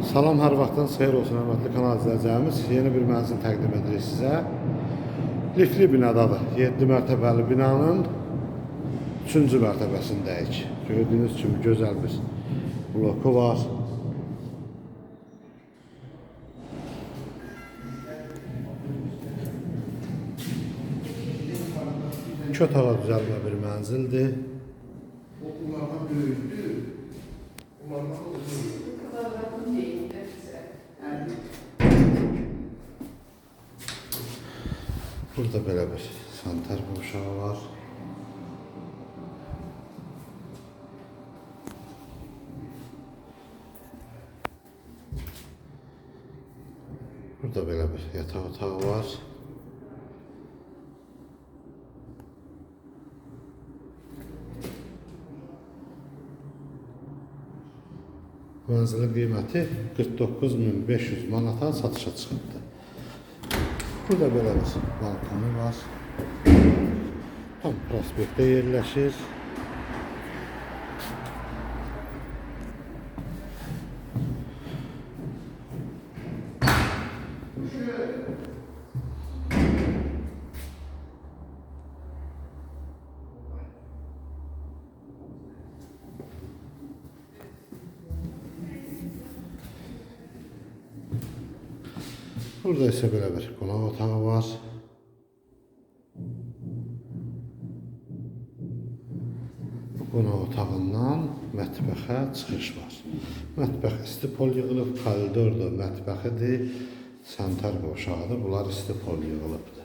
Salam hər vaxtınız xeyir olsun hörmətli kanal izləyicilərimiz. Yeni bir mənzil təqdim edirik sizə. Lifli binadadır. 7 mərtəbəli binanın 3-cü mərtəbəsindəyik. Gördüyünüz kimi gözəl bir bloku var. İki otağa düzəlmə bir mənzildir. Okullardan böyüdü. Onlardan da Burada belə bir sanitar qovşağı var. Burada belə bir yataq otağı var. Mənzilin qiyməti 49500 manata satışa çıxıbdı. Burada belə bir balkonu var. Tam prospektdə yerləşir. Burada isə belə bir qonaq otağı var. Qonaq otağından mətbəxə çıxış var. Mətbəx istipol yığılıb, koridor da mətbəxidir, sanitar qovşağıdır. Bunlar istipol yığılıbdır.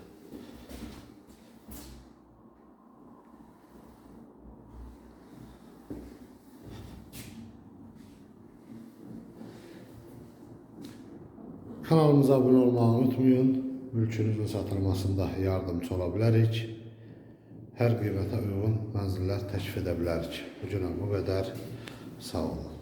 Kanalımıza abone olmayı unutmayın. Mülkünüzün satılmasında yardımcı ola bilərik. Hər qiymətə uyğun mənzillər təklif edə bilərik. Bu günə bu qədər. Sağ olun.